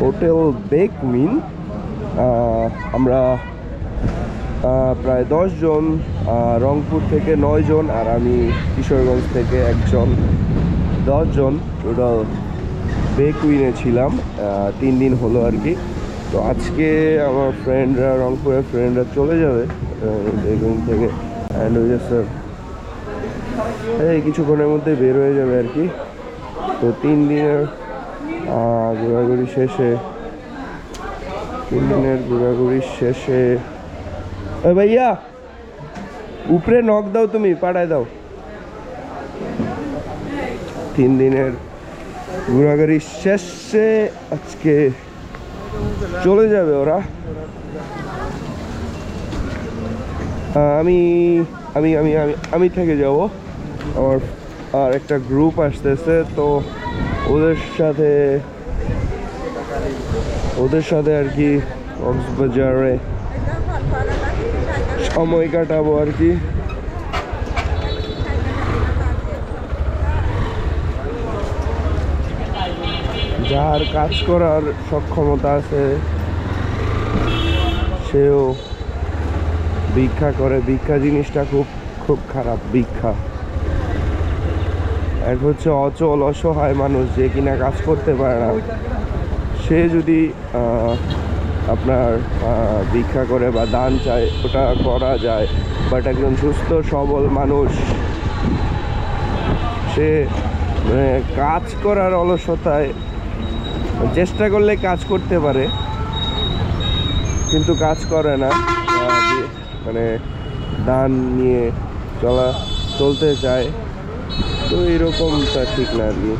Hotel bake মিন। আমরা প্রায় আহ, রংপুর থেকে নয় জন আর আমি কিশোরগঞ্জ থেকে একজন। দশজন টোটাল বেকুইনে ছিলাম তিন দিন হলো আর কি। তো আজকে আমার ফ্রেন্ডরা রংপুরের ফ্রেন্ডরা চলে যাবে বেকুইন থেকে। অ্যান্ড ওই স্যার এই কিছুক্ষণের মধ্যে বের হয়ে যাবে আর কি। তো তিন দিনের ঘোরাঘুরি শেষে তিন দিনের ঘোরাঘুরি শেষে। এ ভাইয়া, উপরে নখ দাও তুমি পাঠায় দাও। তিন দিনের ঘোরাঘুরি শেষে আজকে চলে যাবে ওরা। আমি আমি আমি আমি আমি থেকে যাব। আমার আর একটা গ্রুপ আসতেছে, তো ওদের সাথে ওদের সাথে আর কি কক্সবাজারে সময় কাটাবো আর কি। যার কাজ করার সক্ষমতা আছে, সেও ভিক্ষা করে। ভিক্ষা জিনিসটা খুব খুব খারাপ, ভিক্ষা। এক হচ্ছে অচল, অসহায় মানুষ যে কিনা কাজ করতে পারে না। সে যদি আপনার ভিক্ষা করে বা দান চায়, ওটা করা যায়। বাট একজন সুস্থ, সবল মানুষ, সে মানে কাজ করার অলসতায় চেষ্টা করলে কাজ করতে পারে, কিন্তু কাজ করে না। মানে দান নিয়ে চলা, চলতে চায়। তো এরকমটা ঠিক না আর কি।